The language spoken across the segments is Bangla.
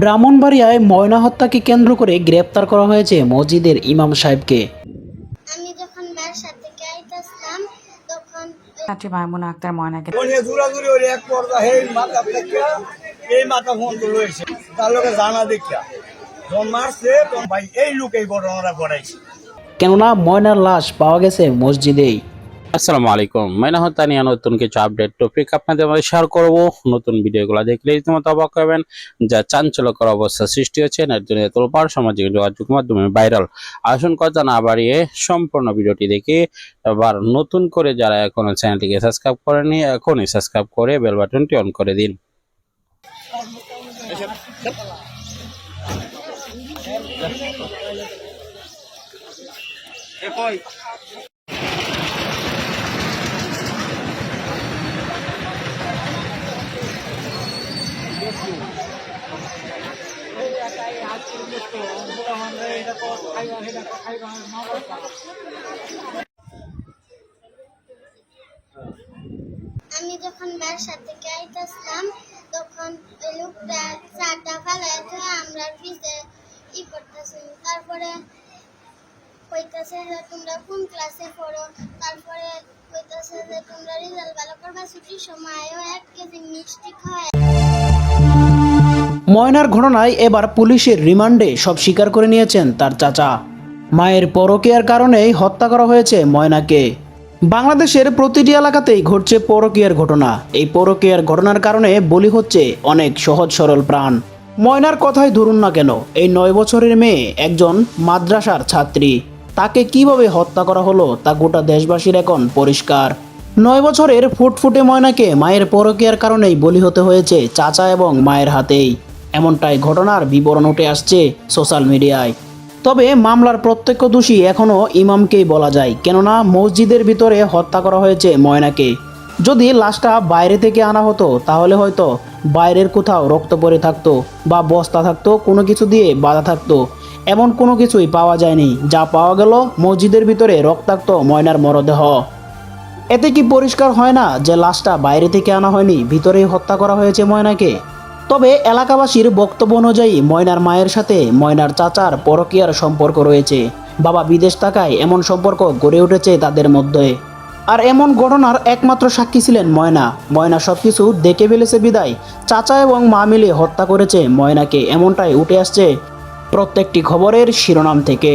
ব্রাহ্মণবাড়িয়ায় ময়না হত্যাকে কেন্দ্র করে গ্রেপ্তার করা হয়েছে মসজিদের ইমাম সাহেবকে। আমি যখন বাসার থেকে আইতাছিলাম তখন ছাত্রী মাইমুনা আক্তার ময়নাকে ওনে দূরাদূরি ওরে এক পর্দা হে মাথা দেখিয়া এই মাথা ফোন তো রয়েছে। তার লোকে জানা দেখিয়া যখন মারছে তখন ভাই এই লোক এই ঘটনাটা ঘটাইছে কেননা ময়নার লাশ পাওয়া গেছে মসজিদেই। আসসালামু আলাইকুম। মাইনা হত্যা নিয়ে নতুন কিছু আপডেট টপিক আপনাদের মধ্যে শেয়ার করব। নতুন ভিডিওগুলো দেখলে রীতিমতো অবাক হবেন যা চাঞ্চল্যকর অবস্থা সৃষ্টি হচ্ছে এর জন্য তোলপাড়, সামাজিক যোগাযোগ মাধ্যমে ভাইরাল আসুন কথা না বাড়িয়ে সম্পূর্ণ ভিডিওটি দেখে আবার নতুন করে যারা এখনও চ্যানেলটিকে সাবস্ক্রাইব করেনি এখনই সাবস্ক্রাইব করে বেল বাটনটি অন করে দিন। আমি যখন বাসার থেকে আইতাছিলাম, তখন ওই লোকটা চারটা ফালায় আমরা পিছে ই করতেছি তারপরে কইতাছে যে তোমরা কোন ক্লাসে পড়ো? তারপরে কইতাছে যে তোমরা রেজাল্ট ভালো করবা, ছুটির সময়ও এক কেজি মিষ্টি খাওয়ায় ময়নার ঘটনায় এবার পুলিশের রিমান্ডে সব স্বীকার করে নিয়েছেন তার চাচা। মায়ের পরকীয়ার কারণেই হত্যা করা হয়েছে ময়নাকে। বাংলাদেশের প্রতিটি এলাকাতেই ঘটছে পরকীয়ার ঘটনা। এই পরকীয়ার ঘটনার কারণে বলি হচ্ছে অনেক সহজ সরল প্রাণ। ময়নার কথাই ধরুন না কেন, এই নয় বছরের মেয়ে একজন মাদ্রাসার ছাত্রী। তাকে কীভাবে হত্যা করা হলো তা গোটা দেশবাসীর এখন পরিষ্কার। নয় বছরের ফুটফুটে ময়নাকে মায়ের পরকীয়ার কারণেই বলি হতে হয়েছে চাচা এবং মায়ের হাতেই। এমনটাই ঘটনার বিবরণ উঠে আসছে সোশ্যাল মিডিয়ায়। তবে মামলার প্রত্যক্ষ দোষী এখনও ইমামকেই বলা যায়, কেননা মসজিদের ভিতরে হত্যা করা হয়েছে ময়নাকে। যদি লাশটা বাইরে থেকে আনা হতো, তাহলে হয়তো বাইরের কোথাও রক্ত পড়ে থাকতো বা বস্তা থাকতো, কোনো কিছু দিয়ে বাঁধা থাকতো। এমন কোনো কিছুই পাওয়া যায়নি, যা পাওয়া গেল মসজিদের ভিতরে রক্তাক্ত ময়নার মরদেহ। এতে কি পরিষ্কার হয় না যে লাশটা বাইরে থেকে আনা হয়নি, ভিতরেই হত্যা করা হয়েছে ময়নাকে? তবে এলাকাবাসীর বক্তব্য অনুযায়ী ময়নার মায়ের সাথে ময়নার চাচার পরকীয়ার সম্পর্ক রয়েছে। বাবা বিদেশ থাকায় এমন সম্পর্ক গড়ে উঠেছে তাদের মধ্যে। আর এমন ঘটনার একমাত্র সাক্ষী ছিলেন ময়না। ময়না সবকিছু দেখে ফেলেছে বিদায়। চাচা এবং মা মিলে হত্যা করেছে ময়নাকে। এমনটাই উঠে আসছে প্রত্যেকটি খবরের শিরোনাম থেকে।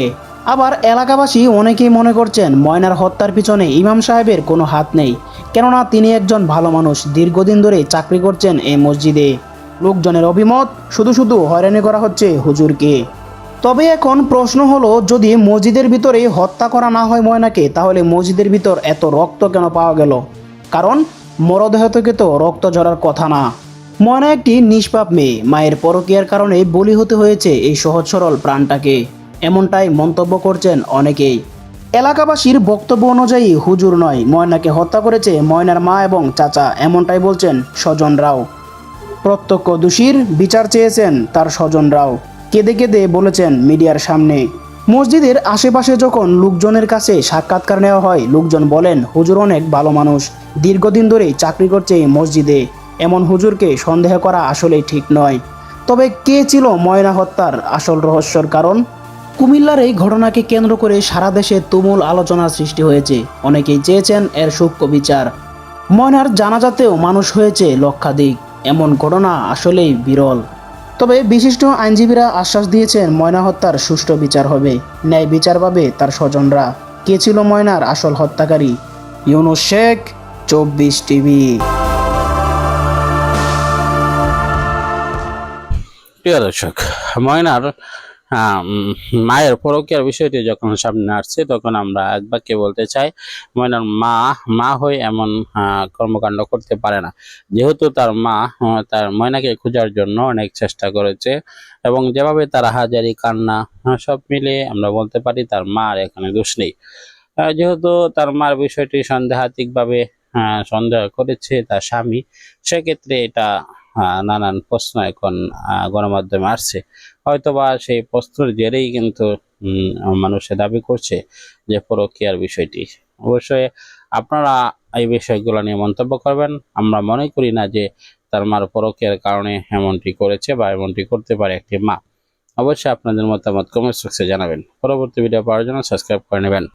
আবার এলাকাবাসী অনেকেই মনে করছেন ময়নার হত্যার পিছনে ইমাম সাহেবের কোনো হাত নেই, কেননা তিনি একজন ভালো মানুষ, দীর্ঘদিন ধরে চাকরি করছেন এই মসজিদে। লোকজনের অভিমত, শুধু শুধু হয়রানি করা হচ্ছে হুজুরকে। তবে এখন প্রশ্ন হলো, যদি মসজিদের ভিতরে হত্যা করা না হয় ময়নাকে, তাহলে মসজিদের ভিতর এত রক্ত কেন পাওয়া গেল? কারণ মরদেহ থেকে তো রক্ত ঝরার কথা না। ময়না একটি নিষ্পাপ মেয়ে। মায়ের পরকীয়ার কারণে বলি হতে হয়েছে এই সহজ সরল প্রাণটাকে। এমনটাই মন্তব্য করছেন অনেকেই। এলাকাবাসীর বক্তব্য অনুযায়ী হুজুর নয়, ময়নাকে হত্যা করেছে ময়নার মা এবং চাচা, এমনটাই বলছেন স্বজনরাও প্রত্যক্ষ দোষীর বিচার চেয়েছেন তার স্বজনরাও কেঁদে কেঁদে বলেছেন মিডিয়ার সামনে। মসজিদের আশেপাশে যখন লোকজনের কাছে সাক্ষাৎকার নেওয়া হয়, লোকজন বলেন, হুজুর অনেক ভালো মানুষ। দীর্ঘদিন ধরেই চাকরি করছে এই মসজিদে। এমন হুজুরকে সন্দেহ করা আসলেই ঠিক নয়। তবে কে ছিল ময়না হত্যার আসল রহস্যর কারণ? কুমিল্লার এই ঘটনাকে কেন্দ্র করে সারা দেশে তুমুল আলোচনার সৃষ্টি হয়েছে। অনেকেই চেয়েছেন এর সূক্ষ্ম বিচার। ময়নার জানাজাতেও মানুষ হয়েছে লক্ষাধিক। এমন ঘটনা আসলেই বিরল। তবে বিশিষ্ট আইনজীবীরা আশ্বাস দিয়েছেন ময়না হত্যার সুষ্ঠু বিচার হবে। ন্যায় বিচার পাবে তার স্বজনরা। কে ছিল ময়নার আসল হত্যাকারী? ইউনুস শেখ, চব্বিশ টিভি। প্রিয় দর্শক ময়নার মায়ের পরকীয়ার বিষয়টি যখন সামনে আসছে তখন আমরা এক বাক্যে বলতে চাই ময়নার মা মা হয়ে এমন কর্মকাণ্ড করতে পারে না। যেহেতু তার মা তার ময়নাকে খোঁজার জন্য অনেক চেষ্টা করেছে এবং যেভাবে তার হাজারি কান্না সব মিলে আমরা বলতে পারি তার মার এখানে দোষ নেই। যেহেতু তার মার বিষয়টি সন্দেহাত্মকভাবে আহ, সন্দেহ করেছে তার স্বামী সেক্ষেত্রে এটা নানান প্রশ্ন এখন গণমাধ্যমে আসছে। হয়তোবা সেই প্রশ্নের জেরেই কিন্তু মানুষে দাবি করছে যে পরকীয়ার বিষয়টি। অবশ্যই আপনারা এই বিষয়গুলো নিয়ে মন্তব্য করবেন। আমরা মনে করি না যে তার মার পরকীয়ার কারণে এমনটি করেছে বা এমনটি করতে পারে একটি মা। অবশ্যই আপনাদের মতামত কমেন্ট বক্সে জানাবেন। পরবর্তী ভিডিও পাওয়ার জন্য সাবস্ক্রাইব করে নেবেন।